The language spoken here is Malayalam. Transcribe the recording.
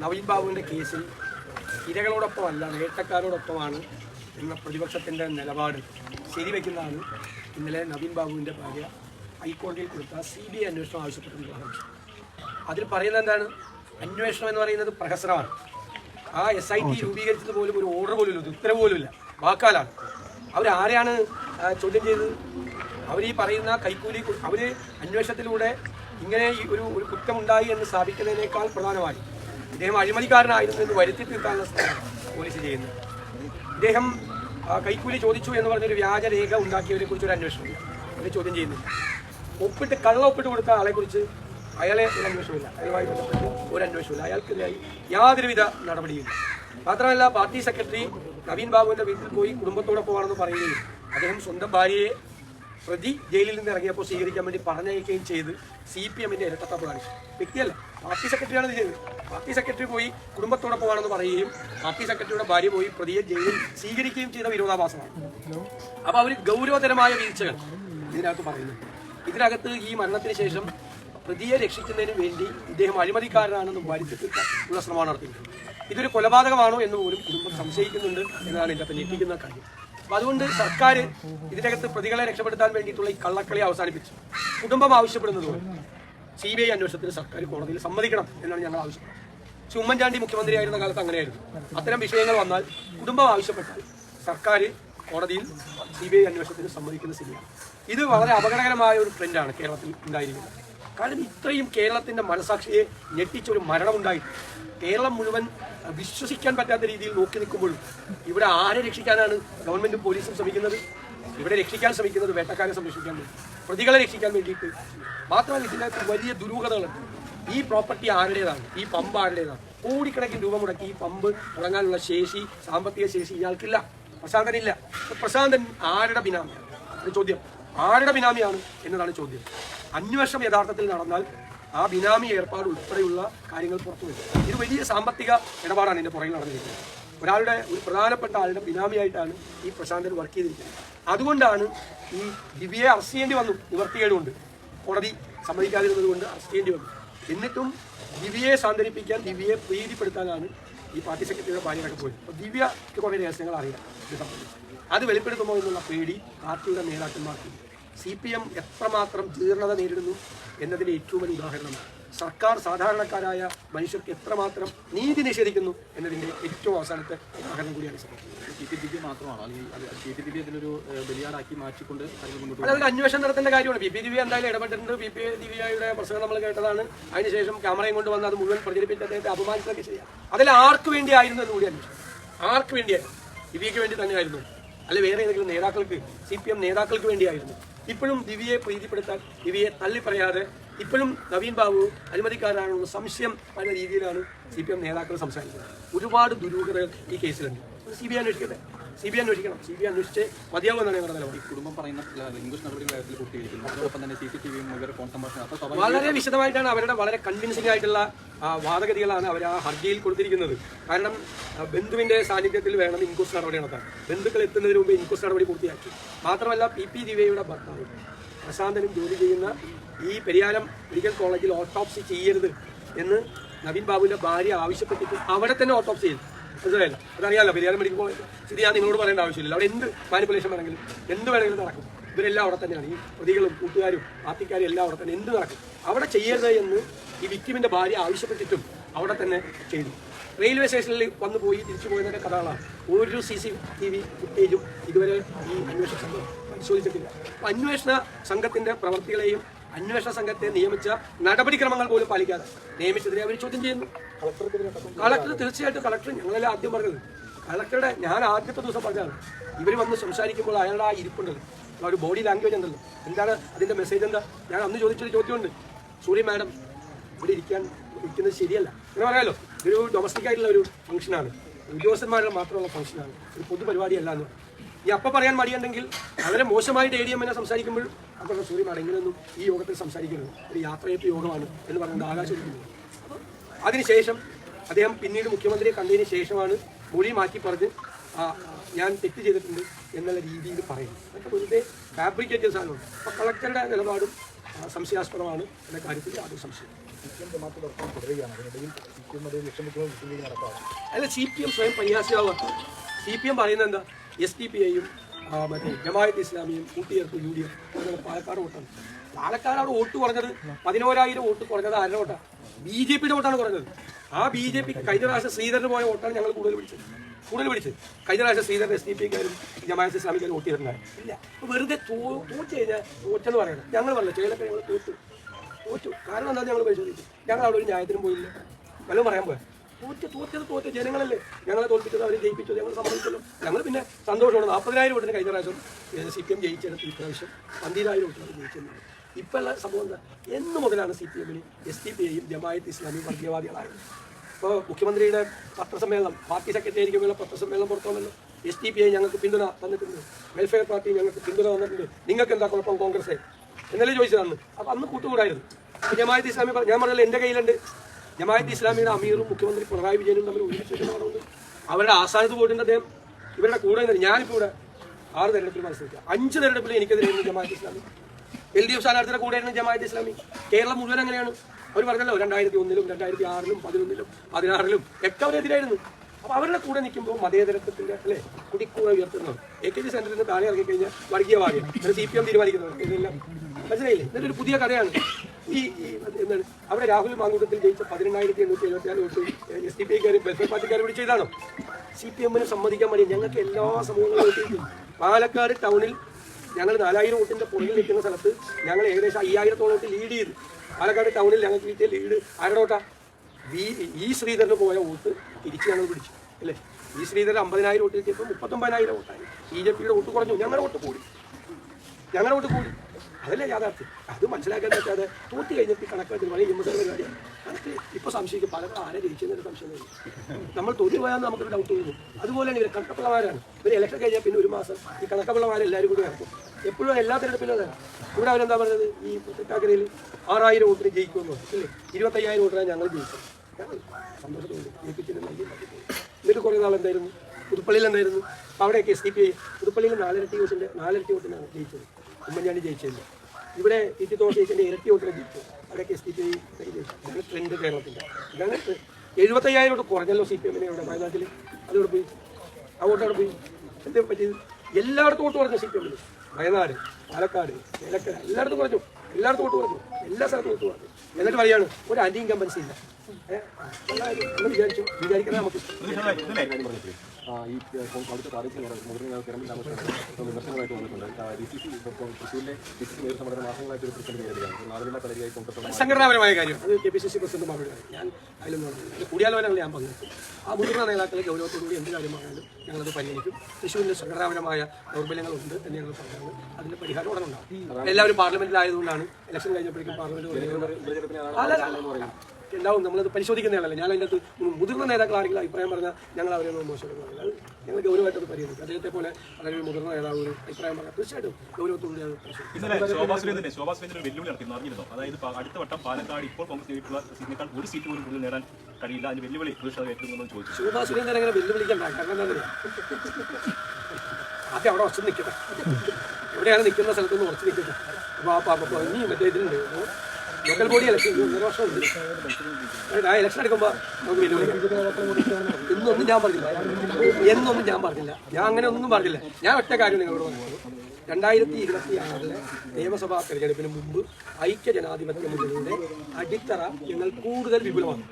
നവീൻ ബാബുവിന്റെ കേസിൽ ഇരകളോടൊപ്പമല്ല നേട്ടക്കാരോടൊപ്പമാണ് എന്ന പ്രതിപക്ഷത്തിന്റെ നിലപാട് ശരിവെക്കുന്നതാണ് ഇന്നലെ നവീൻ ബാബുവിന്റെ ഭാര്യ ഹൈക്കോടതിയിൽ കൊടുത്ത സി ബി ഐ അന്വേഷണം ആവശ്യപ്പെട്ടിട്ടുള്ളത് അതിൽ പറയുന്നത് എന്താണ്? അന്വേഷണം എന്ന് പറയുന്നത് പ്രഹസനമാണ്. ആ എസ് ഐ ടി രൂപീകരിച്ചത് പോലും ഒരു ഓർഡർ പോലും ഇല്ല ഉത്തരവ് പോലും ഇല്ല. വാക്കാലാണ്. അവരാരെയാണ് ചോദ്യം ചെയ്തത്? അവർ ഈ പറയുന്ന കൈക്കൂലി അവർ അന്വേഷണത്തിലൂടെ ഇങ്ങനെ ഈ ഒരു ഒരു കുറ്റമുണ്ടായി എന്ന് സ്ഥാപിക്കുന്നതിനേക്കാൾ പ്രധാനമായി ഇദ്ദേഹം അഴിമതിക്കാരനായിരുന്നു എന്ന് വരുത്തി തീർക്കാനുള്ള പോലീസ് ചെയ്യുന്നു. ഇദ്ദേഹം കൈക്കൂലി ചോദിച്ചു എന്ന് പറഞ്ഞൊരു വ്യാജരേഖ ഉണ്ടാക്കിയവരെ കുറിച്ച് ഒരു അന്വേഷണമില്ല അവരെ ചോദ്യം ചെയ്യുന്നില്ല ഒപ്പിട്ട് കള്ള ഒപ്പിട്ട് കൊടുത്ത ആളെ കുറിച്ച് അയാളെ ഒരു അന്വേഷണമില്ല. അയാളുമായി ബന്ധപ്പെട്ട് ഒരു അന്വേഷണമില്ല. അയാൾക്കെതിരായി യാതൊരുവിധ നടപടിയില്ല മാത്രമല്ല പാർട്ടി സെക്രട്ടറി നവീൻ ബാബുവിന്റെ വീട്ടിൽ പോയി കുടുംബത്തോടൊപ്പമാണെന്ന് പറയുകയും അദ്ദേഹം സ്വന്തം ഭാര്യയെ പ്രതി ജയിലിൽ നിന്ന് ഇറങ്ങിയപ്പോൾ സ്വീകരിക്കാൻ വേണ്ടി പറഞ്ഞയക്കുകയും ചെയ്ത് സി പി എമ്മിന്റെ കാണിച്ചു വ്യക്തിയല്ല പാർട്ടി സെക്രട്ടറിയാണ് ചെയ്തത്. പാർട്ടി സെക്രട്ടറി പോയി കുടുംബത്തോടൊപ്പമാണെന്ന് പറയുകയും പാർട്ടി സെക്രട്ടറിയുടെ ഭാര്യ പോയി പ്രതിയെ ജയിലിൽ സ്വീകരിക്കുകയും ചെയ്ത വിരോധാഭാസമാണ്. അപ്പൊ അവർ ഗൗരവതരമായ വീഴ്ചകൾ ഇതിനകത്ത് പറയുന്നു. ഇതിനകത്ത് ഈ മരണത്തിന് ശേഷം പ്രതിയെ രക്ഷിക്കുന്നതിന് വേണ്ടി ഇദ്ദേഹം അഴിമതിക്കാരനാണെന്ന് വരുത്തി ശ്രമമാണ് നടത്തിയത് ഇതൊരു കൊലപാതകമാണോ എന്ന് പോലും കുടുംബം സംശയിക്കുന്നുണ്ട് എന്നതാണ് ഇതിനകത്ത് ഞെട്ടിക്കുന്ന കാര്യം. അപ്പൊ അതുകൊണ്ട് സർക്കാർ ഇതിനകത്ത് പ്രതികളെ രക്ഷപ്പെടുത്താൻ വേണ്ടിയിട്ടുള്ള ഈ കള്ളക്കളി അവസാനിപ്പിച്ചു. കുടുംബം ആവശ്യപ്പെടുന്നത് സി ബി ഐ അന്വേഷണത്തിന് സർക്കാർ കോടതിയിൽ സമ്മതിക്കണം എന്നാണ് ഞങ്ങൾ ആവശ്യപ്പെടുന്നത് പക്ഷെ ഉമ്മൻചാണ്ടി മുഖ്യമന്ത്രിയായിരുന്ന കാലത്ത് അങ്ങനെയായിരുന്നു. അത്തരം വിഷയങ്ങൾ വന്നാൽ കുടുംബം ആവശ്യപ്പെട്ടാൽ സർക്കാർ കോടതിയിൽ സി ബി ഐ അന്വേഷണത്തിന് സമ്മതിക്കുന്ന സ്ഥിതിയാണ്. ഇത് വളരെ അപകടകരമായ ഒരു ട്രെൻഡാണ് കേരളത്തിൽ ഉണ്ടായിരിക്കുന്നത്. കാരണം ഇത്രയും കേരളത്തിന്റെ മനസാക്ഷിയെ ഞെട്ടിച്ചൊരു മരണമുണ്ടായി. കേരളം മുഴുവൻ വിശ്വസിക്കാൻ പറ്റാത്ത രീതിയിൽ നോക്കി നിൽക്കുമ്പോഴും ഇവിടെ ആരെ രക്ഷിക്കാനാണ് ഗവൺമെന്റും പോലീസും ശ്രമിക്കുന്നത്? ഇവിടെ രക്ഷിക്കാൻ ശ്രമിക്കുന്നത് വേട്ടക്കാരെ സംരക്ഷിക്കാൻ വേണ്ടി. പ്രതികളെ രക്ഷിക്കാൻ വേണ്ടിയിട്ട് മാത്രമല്ല ഇതിനകത്ത് വലിയ ദുരൂഹതകളുണ്ട് ഈ പ്രോപ്പർട്ടി ആരുടേതാണ്? ഈ പമ്പ് ആരുടേതാണ്? കോടിക്കണക്കിന് രൂപ മുടക്കി ഈ പമ്പ് തുടങ്ങാനുള്ള ശേഷി സാമ്പത്തിക ശേഷി ഇയാൾക്കില്ല. പ്രശാന്തനില്ല. പ്രശാന്തൻ ആരുടെ ബിനാമിയാണ്? ചോദ്യം. ആരുടെ ബിനാമിയാണ്? എന്നതാണ് ചോദ്യം. അന്വേഷണം യഥാർത്ഥത്തിൽ നടന്നാൽ ആ ബിനാമി ഏർപ്പാട് ഉൾപ്പെടെയുള്ള കാര്യങ്ങൾ പുറത്തു വരും. ഇത് വലിയ സാമ്പത്തിക ഇടപാടാണ് എന്റെ പുറകിൽ നടന്നിരിക്കുന്നത്. ഒരാളുടെ ഒരു പ്രധാനപ്പെട്ട ആളുടെ ബിനാമിയായിട്ടാണ് ഈ പ്രശാന്തൻ വർക്ക് ചെയ്തിരിക്കുന്നത്. അതുകൊണ്ടാണ് ഈ ദിവ്യയെ അറസ്റ്റ് ചെയ്യേണ്ടി വന്നു നിവർത്തികേടുകൊണ്ട്. കോടതി സമ്മതിക്കാതിരുന്നത് കൊണ്ട് അറസ്റ്റ് ചെയ്യേണ്ടി വന്നു. എന്നിട്ടും ദിവ്യയെ സാന്ത്വനിപ്പിക്കാൻ ദിവ്യയെ പ്രീതിപ്പെടുത്താനാണ് ഈ പാർട്ടി സെക്രട്ടറിയുടെ ഭാര്യയൊക്കെ പോയത്. അപ്പോൾ ദിവ്യക്ക് കുറേ രഹസ്യങ്ങൾ അറിയാം. അത് വെളിപ്പെടുത്തുമോ എന്നുള്ള പേടി പാർട്ടിയുടെ നേതാക്കന്മാർക്ക് സി പി എം എത്രമാത്രം ജീർണത നേരിടുന്നു എന്നതിന്റെ ഏറ്റവും വലിയ ഉദാഹരണമാണ് സർക്കാർ സാധാരണക്കാരായ മനുഷ്യർക്ക് എത്രമാത്രം നീതി നിഷേധിക്കുന്നു എന്നതിന്റെ ഏറ്റവും അവസാനത്തെ ഉദാഹരണം കൂടിയാണ് അതായത് മാത്രമാണോ അല്ലെങ്കിൽ ബലിയാടാക്കി മാറ്റിക്കൊണ്ട് അതൊരു അന്വേഷണം നടത്തേണ്ട കാര്യമാണ് പി പി ദിവ്യ എന്തായാലും ഇടപെട്ടിട്ടുണ്ട് പി പി ദിവ്യയുടെ പ്രസംഗം നമ്മൾ കേട്ടതാണ് അതിനുശേഷം ക്യാമറയും കൊണ്ട് വന്ന് അത് മുഴുവൻ പ്രചരിപ്പിച്ച് അദ്ദേഹത്തെ അപമാനിച്ചതൊക്കെ ചെയ്യാം അതിൽ ആർക്ക് വേണ്ടിയായിരുന്നു എന്ന് കൂടി അന്വേഷണം ആർക്ക് വേണ്ടിയായിരുന്നു ദിവ്യയ്ക്ക് വേണ്ടി തന്നെയായിരുന്നു അല്ലെ വേറെ ഏതെങ്കിലും നേതാക്കൾക്ക് സി പി എം നേതാക്കൾക്ക് വേണ്ടിയായിരുന്നു ഇപ്പോഴും ദിവ്യയെ പ്രീതിപ്പെടുത്താൻ ദിവ്യയെ തള്ളി പറയാതെ ഇപ്പോഴും നവീൻ ബാബു അനുമതിക്കാരാണെന്ന സംശയം പല രീതിയിലാണ് സി പി എം നേതാക്കൾ സംസാരിക്കുന്നത്. ഒരുപാട് ദുരൂഹതകൾ ഈ കേസിലുണ്ട്. സി ബി ഐ അന്വേഷിക്കട്ടെ. സി ബി അന്വേഷിക്കണം. സി ബി അന്വേഷിച്ച് മതിയാവുമെന്നാണ് ഞങ്ങളുടെ നിലപാട് കുടുംബം പറയുന്ന ഇംഗ്ലീഷ് നടപടികൾ പൂർത്തീകരിക്കുന്നു അതോടൊപ്പം തന്നെ സി സി ടി വിയും ഇവരുടെ ഫോൺ സംഭാഷണം വളരെ വിശദമായിട്ടാണ് അവരുടെ വളരെ കൺവിൻസിംഗ് ആയിട്ടുള്ള വാദഗതികളാണ് അവർ ആ ഹർജിയിൽ കൊടുത്തിരിക്കുന്നത്. കാരണം ബന്ധുവിന്റെ സാന്നിധ്യത്തിൽ വേണം ഇൻക്വസ്റ്റ് നടപടി നടത്താൻ. ബന്ധുക്കൾ എത്തുന്നതിന് മുമ്പ് ഇൻക്വസ്റ്റ് നടപടി പൂർത്തിയാക്കി. മാത്രമല്ല പി പി ദിവ്യയുടെ ഭർത്താവ് പ്രശാന്തനും ജോലി ചെയ്യുന്ന ഈ പെരിയാരം മെഡിക്കൽ കോളേജിൽ ഓട്ടോപ്സി ചെയ്യരുത് എന്ന് നവീൻ ബാബുവിന്റെ ഭാര്യ ആവശ്യപ്പെട്ടിട്ട് അവിടെ തന്നെ ഓട്ടോപ്സി ചെയ്തു. മനസ്സിലായില്ല അതറിയാലോ പെരിയാരം മെഡിക്കൽ കോളേജ് ഇത് ഞാൻ നിങ്ങളോട് പറയേണ്ട ആവശ്യമില്ല അവിടെ എന്ത് മാനിപ്പുലേഷൻ വേണമെങ്കിലും എന്ത് വേണമെങ്കിലും നടക്കും. ഇവരെല്ലാം അവിടെ തന്നെയാണ്. ഈ പ്രതികളും കൂട്ടുകാരും പാർട്ടിക്കാരും എല്ലാം അവിടെ തന്നെ. എന്ത് നടക്കും? അവിടെ ചെയ്യരുത് എന്ന് ഈ വിക്ടിമിന്റെ ഭാര്യ ആവശ്യപ്പെട്ടിട്ടും അവിടെ തന്നെ ചെയ്തു. റെയിൽവേ സ്റ്റേഷനിൽ വന്നു പോയി തിരിച്ചു പോയതൊക്കെ കഥകളാണ്. ഒരു സി സി ടി വി ഫുട്ടേജും ഇതുവരെ ഈ അന്വേഷണ സംഘം പരിശോധിച്ചിട്ടില്ല. അപ്പം അന്വേഷണ സംഘത്തിന്റെ പ്രവർത്തികളെയും അന്വേഷണ സംഘത്തെ നിയമിച്ച നടപടിക്രമങ്ങൾ പോലും പാലിക്കാതെ നിയമിച്ചതിനെ അവർ ചോദ്യം ചെയ്യുന്നു. കളക്ടർ തീർച്ചയായിട്ടും കളക്ടർ ഞങ്ങളെല്ലാം ആദ്യം പറഞ്ഞത്. കളക്ടറുടെ ഞാൻ ആദ്യത്തെ ദിവസം പറഞ്ഞതാണ്. ഇവർ വന്ന് സംസാരിക്കുമ്പോൾ അയാളുടെ ആ ഇരിപ്പുണ്ടല്ലോ. ഒരു ബോഡി ലാംഗ്വേജ് ഉണ്ടല്ലോ. എന്താണ് അതിന്റെ മെസ്സേജ് എന്താ? ഞാൻ അന്ന് ചോദിച്ചൊരു ചോദ്യമുണ്ട്. സൂര്യ മാഡം ഇവിടെ ഇരിക്കാൻ ഇരിക്കുന്നത് ശരിയല്ല. എന്ന് പറയാലോ. ഇതൊരു ഡൊമസ്റ്റിക് ആയിട്ടുള്ള ഒരു ഫംഗ്ഷനാണ് ഉദ്യോഗസ്ഥന്മാരുടെ മാത്രമുള്ള ഫംഗ്ഷനാണ് ഒരു പൊതുപരിപാടിയല്ല എന്ന് ഈ അപ്പം പറയാൻ മടിയുണ്ടെങ്കിൽ വളരെ മോശമായിട്ട് എ ഡി എമ്മിനെ സംസാരിക്കുമ്പോൾ അപ്പോൾ സൂര്യ മാഡം ഇങ്ങനെയൊന്നും ഈ യോഗത്തിൽ സംസാരിക്കരുത്. ഒരു യാത്രയപ്പ് യോഗമാണ് എന്ന് പറയുന്നത് ആകാശം അതിനുശേഷം അദ്ദേഹം പിന്നീട് മുഖ്യമന്ത്രിയെ കണ്ടതിന് ശേഷമാണ് മൊഴി മാറ്റി പറഞ്ഞ് ഞാൻ തെറ്റ് ചെയ്തിട്ടുണ്ട് എന്നുള്ള രീതിയിൽ പറയുന്നത്. അതൊക്കെ വെറുതെ ഫാബ്രിക്കേറ്റ് സാധനമാണ്. അപ്പോൾ കളക്ടറുടെ നിലപാടും സംശയാസ്പദമാണ് എന്ന കാര്യത്തിൽ അത് സംശയം അല്ല സി പി എം സ്വയം പരിഹാസ്യമാവുക സി പി എം പറയുന്നത് എന്താ? എസ് ഡി പി ഐയും മറ്റേ ജമായത്ത് ഇസ്ലാമിയും കൂട്ടിയേർപ്പ് യു ഡി എഫ് പാലക്കാട് വോട്ടാണ്. പാലക്കാട് അവിടെ വോട്ട് കുറഞ്ഞത് പതിനോരായിരം വോട്ട് കുറഞ്ഞത് ആരുടെ വോട്ടാണ് ബി ജെ പിയുടെ വോട്ടാണ് കുറഞ്ഞത്. ആ ബി ജെ പി കഴിഞ്ഞ പ്രാവശ്യം ശ്രീധരന് പോയ വോട്ടാണ് ഞങ്ങൾ കൂടുതൽ പിടിച്ചത്. കൂടുതൽ പിടിച്ചത്. കഴിഞ്ഞ പ്രാവശ്യം ശ്രീധരൻ എസ് ഡി പി കാരും ജമായത്ത് ഇസ്ലാമിക്കാരും വോട്ട് ചെയ്തിട്ടുണ്ടായിരുന്നു ഇല്ല. വെറുതെ തോറ്റ് കഴിഞ്ഞാൽ തോറ്റെന്ന് പറയണം. ഞങ്ങൾ പറഞ്ഞു ചേലൊക്കെ ഞങ്ങൾ തോറ്റു. തോറ്റു. കാരണം എന്താ ഞങ്ങൾ പരിശോധിച്ചു. ഞങ്ങൾ അവിടെ ഒരു ന്യായത്തിനും പോയില്ല. വല്ലതും പറയാൻ പോയാ? തോറ്റ് തോറ്റത് തോറ്റ ജനങ്ങളല്ലേ. ഞങ്ങളെ തോൽപ്പിച്ചത് അവരെ ജയിപ്പിച്ചത് ഞങ്ങൾ സമ്മതിച്ചല്ലോ. ഞങ്ങൾ പിന്നെ സന്തോഷമാണ്. നാൽപ്പതിനായിരം വോട്ടിന് കഴിഞ്ഞ പ്രാവശ്യം സി പി എം ജയിച്ചെടുത്ത് ഇപ്രാവശ്യം പന്തിരായിരം വോട്ടിനാണ് ജയിച്ചെന്നാണ് ഇപ്പോൾ ഉള്ള സംഭവം എന്താ? എന്ന് മുതലാണ് സി പി എമ്മിന് എസ് ഡി പി ഐയും ജമായത്ത് ഇസ്ലാമിയും വർഗീയവാദികളായത്. ഇപ്പോൾ മുഖ്യമന്ത്രിയുടെ പത്രസമ്മേളനം പാർട്ടി സെക്രട്ടറി ആയിരിക്കുമ്പോൾ പത്രസമ്മേളനം പുറത്തുവന്നല്ലോ. എസ് ഡി പി ഐ ഞങ്ങൾക്ക് പിന്തുണ തന്നിട്ടുണ്ട്. വെൽഫെയർ പാർട്ടി ഞങ്ങൾക്ക് പിന്തുണ തന്നിട്ടുണ്ട്. നിങ്ങൾക്ക് എന്താ കുഴപ്പം കോൺഗ്രസ് എന്നല്ലേ ചോദിച്ചതാണ്. അപ്പം അന്ന് കൂട്ടുകൂടായിരുന്നു. ജമായത്ത് ഇസ്ലാമി ഞാൻ പറഞ്ഞല്ലോ എന്റെ കയ്യിലുണ്ട്. ജമായത്ത് ഇസ്ലാമിയുടെ അമീറും മുഖ്യമന്ത്രി പിണറായി വിജയനും തമ്മിൽ ഒരുമിച്ച് വെച്ചിട്ടുള്ളത് അവരുടെ ആസ്ഥാനത്ത് പോയിട്ടുണ്ട് അദ്ദേഹം. ഇവരുടെ കൂടെ ഞാനിപ്പോൾ ഇവിടെ ആറ് തെരഞ്ഞെടുപ്പിൽ മത്സരിക്കുക അഞ്ച് തെരഞ്ഞെടുപ്പിൽ എനിക്കെതിരെ Jamaat Islami. L D F സ്ഥാനാർത്ഥിയുടെ കൂടെയായിരുന്നു ജമാഅത്ത് ഇസ്ലാമി. കേരളം മുഴുവൻ അങ്ങനെയാണ് അവർ പറഞ്ഞല്ലോ രണ്ടായിരത്തി ഒന്നിലും രണ്ടായിരത്തി ആറിലും പതിനൊന്നിലും പതിനാറിലും ഒക്കെ അവരെതിരായിരുന്നു അപ്പോൾ അവരുടെ കൂടെ നിൽക്കുമ്പോൾ മതേതരത്വത്തിന്റെ അല്ലേ കുടിക്കൂറ ഉയർത്തുന്നവർ എ കെ ജി സെന്ററിന് താഴെ ഇറങ്ങി കഴിഞ്ഞാൽ വർഗീയവാദികൾ സി പി എം തീരുമാനിക്കുന്നവർ ഇതെല്ലാം മനസ്സിലായില്ലേ? ഇതൊരു പുതിയ കഥയാണ്. ഈ എന്താണ്? അവിടെ രാഹുൽ മാങ്കൂട്ടത്തിൽ ജയിച്ച പതിനെണ്ണായിരത്തി എണ്ണൂറ്റി എഴുപത്തി എഴുപത്തിനാല് വോട്ട് എസ് ഡി പി കാര്യം വെൽഫെയർ പാർട്ടിക്കാർ കൂടി ചെയ്താണോ സി പി എമ്മിന് സമ്മതിക്കാൻ മതി. ഞങ്ങൾക്ക് എല്ലാ സമൂഹങ്ങളും പാലക്കാട് ടൗണിൽ ഞങ്ങൾ നാലായിരം വോട്ടിന്റെ പുറകിൽ നിൽക്കുന്ന സ്ഥലത്ത് ഞങ്ങൾ ഏകദേശം അയ്യായിരത്തോളം വോട്ട് ലീഡ് ചെയ്തു. പാലക്കാട് ടൗണിൽ ഞങ്ങൾക്ക് കിട്ടിയ ലീഡ് ആരോട്ടാ വി ഈ ശ്രീധരന് പോയ വോട്ട് തിരിച്ച് ഞങ്ങൾ പിടിച്ചു. അല്ലേ? ഈ ശ്രീധരൻ അമ്പതിനായിരം വോട്ട് കിട്ടിയപ്പോൾ മുപ്പത്തൊമ്പതിനായിരം വോട്ടായി. ബി ജെ പിയുടെ വോട്ട് കുറഞ്ഞു. ഞങ്ങളുടെ വോട്ട് കൂടി. ഞങ്ങളുടെ വോട്ട് കൂടി. അതല്ലേ യാഥാർത്ഥ്യം? അത് മനസ്സിലാക്കാൻ പറ്റാതെ തൂത്തി കഴിഞ്ഞിട്ട് കണക്കാക്കി വളരെ ഇമ്മത്തെ പരിപാടി കണക്ക് ഇപ്പൊ സംശയിക്കും. പല ആരെ ജയിച്ചെന്നൊരു സംശയം നമ്മൾ തോറ്റു പോയാൽ നമുക്കൊരു ഡൗട്ട് വരും അതുപോലെയാണ് ഇവർ കണക്കപ്പിള്ളമാരാണ് ഇവർ ഇലക്ഷൻ കഴിഞ്ഞാൽ പിന്നെ ഒരു മാസം ഈ കണക്കപ്പിള്ളമാരെല്ലാവരും കൂടി ഇറക്കും എപ്പോഴും എല്ലാ തിരഞ്ഞെടുപ്പിലും അതാണ്. ഇവിടെ അവരെന്താ പറഞ്ഞത്? ഈ തെറ്റാക്കരയിൽ ആറായിരം വോട്ടിന് ജയിക്കുമെന്ന് അല്ലേ ഇരുപത്തയ്യായിരം വോട്ടിനാണ് ഞങ്ങൾ ജയിക്കും എന്നിട്ട് കുറേ നാൾ എന്തായിരുന്നു പുതുപ്പള്ളിയിൽ എന്തായിരുന്നു? അവിടെയൊക്കെ എസ് ഡി പി ഐ പുതുപ്പള്ളിയിൽ നാലരട്ടി വോട്ടിന്റെ നാലരട്ടി വോട്ടിനാണ് ജയിച്ചത്. ഉമ്മൻചാണ്ടി ജയിച്ചത് ഇവിടെ ടി ടി തോമസ് ജയിച്ചതിന്റെ ഇരട്ടി വോട്ടിൽ ജയിച്ചു. അവിടെയൊക്കെ എസ് ഡി പി ഇതാണ് ട്രെൻഡ് കേരളത്തിന്റെ ഇതാണ് എഴുപത്തയ്യായിരം വോട്ട് കുറഞ്ഞല്ലോ സി പി എമ്മിനെ ഇവിടെ വയനാട്ടിൽ അതിവിടെ പോയി. ആ വോട്ട് അവിടെ പോയി. എന്തേ പറ്റിയത്? എല്ലായിടത്തും വോട്ട് കുറഞ്ഞു സി പി എമ്മിന്. വയനാട് പാലക്കാട് ഏലക്കര എല്ലായിടത്തും കുറഞ്ഞു. എല്ലായിടത്തും വോട്ട് കുറഞ്ഞു. എല്ലാ സ്ഥലത്തും വോട്ട് കുറഞ്ഞു. എന്നിട്ട് പറയാണ് ഒരു ആന്റി ഇൻകമ്പൻസി ഇല്ല. വിചാരിച്ചു വിചാരിക്കുന്നത് നമുക്ക് ഇഷ്ടം. ആ, ഈ ഇപ്പോൾ അവിടുത്തെ പ്രാദേശിക നേതാക്കൾ, മുതിർന്ന നേതാക്കൾ കിരൺ രാമകൃഷ്ണൻ ഇപ്പോൾ വിമർശനമായിട്ട് വന്നിട്ടുണ്ട് ഡി സി സി ഇപ്പോൾ തൃശ്ശൂരിലെ ഡി സി സി നേതൃത്വം വളരെ മാസങ്ങളായിട്ട് ഒരു പ്രതിസന്ധി നേരിടുകയാണ് നാളുകളുടെ കളരിയായി കൊണ്ടുവന്ന സംഘടനാപരമായ കാര്യം അത് K P C C president മറുപടി ഞാൻ അതിലൊന്നും. കൂടിയാലോചനകൾ ഞാൻ പങ്കെടുത്തു ആ മുതിർന്ന നേതാക്കളെ ഗൗരവത്തോടുകൂടി എന്ത് കാര്യമായാലും ഞങ്ങളത് പരിഗണിക്കും തൃശ്ശൂരിന്റെ സംഘടനാപരമായ ദൗർബല്യങ്ങളുണ്ട് എന്ന് ഞങ്ങൾ പറഞ്ഞത് അതിന്റെ പരിഹാരം ഉടനെ ഉണ്ടാവും എല്ലാവരും പാർലമെന്റിലായതുകൊണ്ടാണ് ഇലക്ഷൻ കഴിഞ്ഞപ്പോഴേക്കും പാർലമെന്റ് അല്ല. ഉണ്ടാവും നമ്മളത് ആളല്ല ഞാൻ അതിന്റെ അകത്ത് മുതിർന്ന നേതാക്കൾ ആരെങ്കിലും അഭിപ്രായം പറഞ്ഞാൽ ഞങ്ങൾ അവരെ ഒന്നും മോശമായിട്ട് പറയില്ല. അത് ഞങ്ങൾ അത് പരിഗണിക്കും. അദ്ദേഹത്തെ പോലെ വളരെ ഒരു മുതിർന്ന നേതാവ് ഒരു അഭിപ്രായം പറഞ്ഞാൽ തീർച്ചയായിട്ടും ഗൗരവത്തോടെ അതായത് അടുത്ത വട്ടം പാലക്കാട് ഇപ്പോൾ കോൺഗ്രസ് നേരിട്ടുള്ള സീറ്റിനേക്കാൾ ഒരു സീറ്റ് പോലും കൂടുതൽ നേടാൻ കഴിയില്ല. അതിന് വെല്ലുവിളി ചോദിച്ചു. ശോഭാ സുരേന്ദ്രൻ അങ്ങനെ വെല്ലുവിളിക്കണ്ട. കാരണം എന്താ? ആദ്യം അവിടെ ഉറച്ചു നിൽക്കട്ടെ. എവിടെയാണ് നിൽക്കുന്ന സ്ഥലത്തുനിന്ന് ഉറച്ചു നിൽക്കട്ടെ. അപ്പോൾ ആ പാപ്പ ഇനി മറ്റേ ഇതിലുണ്ട്. ലോക്കൽ ബോഡി ഇലക്ഷൻ ആ ഇലക്ഷൻ എടുക്കുമ്പോൾ നമുക്ക് ഞാൻ പറഞ്ഞില്ല. എന്നൊന്നും ഞാൻ പറഞ്ഞില്ല. ഞാൻ അങ്ങനെ ഒന്നും പറഞ്ഞില്ല. ഞാൻ ഒറ്റ കാര്യം നിങ്ങളോട് പറഞ്ഞു രണ്ടായിരത്തി ഇരുപത്തി ആറിലെ നിയമസഭാ തെരഞ്ഞെടുപ്പിന് മുമ്പ് ഐക്യ ജനാധിപത്യ മുന്നണിയുടെ അടിത്തറ ഞങ്ങൾ കൂടുതൽ വിപുലമാക്കും.